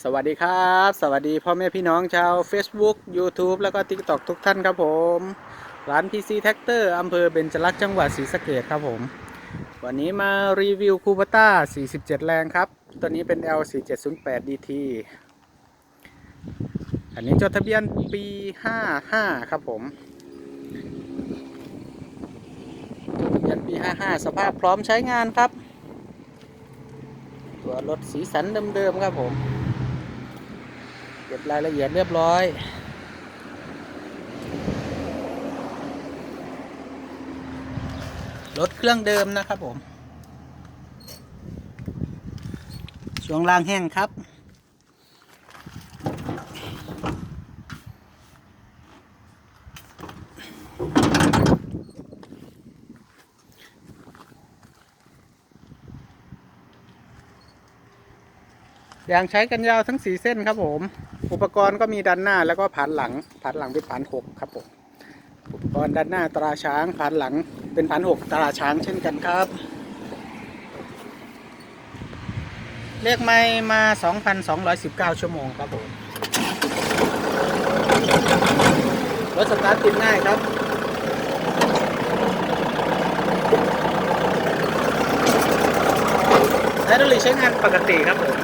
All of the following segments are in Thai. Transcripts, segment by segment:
สวัสดีครับ สวัสดีพ่อแม่พี่น้องชาว Facebook YouTube แล้วก็ TikTok ทุกท่านครับผม ร้าน PC t r a c t o r อำเภอเบญจลักษณ์จังหวัดศรีสะเกดครับผม วันนี้มารีวิวคูปต้า 47 แรงครับ ตัวนี้เป็น L4708 DT อันนี้จดทะเบียนปี 55 ครับผมจดทะเบียนปี 55 สภาพพร้อมใช้งานครับ ตัวรถสีสันเดิมๆครับผม ก็บรายละเอียดเรียบร้อยรถเครื่องเดิมนะครับผม ช่วงล่างแห้งครับ ยางใช้กันยาวทั้งสีเส้นครับผม อุปกรณ์ก็มีด้านหน้าแล้วก็ผานหลังผานหลังเป็นผานหกครับผมอุปกรณ์ด้านหน้าตราช้างผานหลังเป็นผานหกตราช้างเช่นกันครับ เลขไม่มา 2,219 ชั่วโมงครับผมรถสตาร์ทติดง่ายครับไฮดรอลิกใช้งานปกติครับผม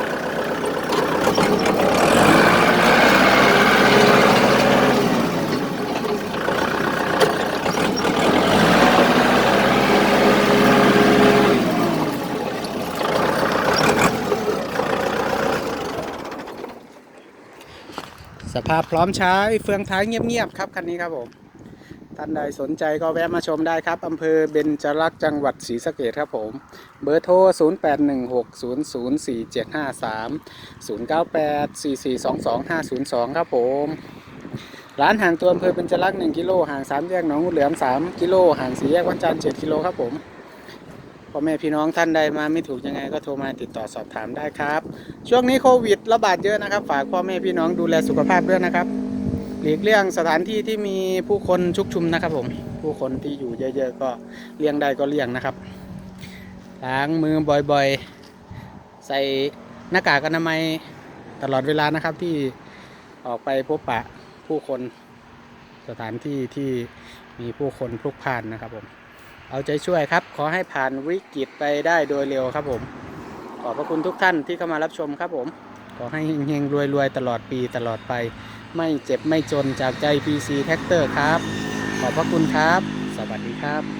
สภาพพร้อมใช้เฟืองท้ายเงียบๆครับคันนี้ครับผมท่านใดสนใจก็แวะมาชมได้ครับอำเภอเบญจรักษ์จังหวัดศรีสะเกดครับผม เบอร์โทร 0816004753 0984422502 ครับผม ร้านห่างตัวอำเภอเบญจรักษ์1กิโลห่างสามแยกหนองงูเหลือม3กิโลห่างสี่แยกวันจันทร์7กิโลครับผม อแม่พี่น้องท่านใดมาไม่ถูกยังไงก็โทรมาติดต่อสอบถามได้ครับ ช่วงนี้โควิดระบาดเยอะนะครับ ฝากพ่อแม่พี่น้องดูแลสุขภาพด้วยนะครับ หลีกเลี่ยงสถานที่ที่มีผู้คนชุกชุมนะครับผม ผู้คนที่อยู่เยอะๆก็เลี่ยงได้ก็เลี่ยงนะครับ ล้างมือบ่อยๆ ใส่หน้ากากอนามัยตลอดเวลานะครับที่ออกไปพบปะผู้คนสถานที่ที่มีผู้คนพลุกพล่านนะครับผม เอาใจช่วยครับ ขอให้ผ่านวิกฤตไปได้โดยเร็วครับผม ขอบพระคุณทุกท่านที่เข้ามารับชมครับผม ขอให้เฮงๆรวยๆ ตลอดปีตลอดไป ไม่เจ็บไม่จนจากใจ PC t r a c t o r ครับ ขอบพระคุณครับ สวัสดีครับ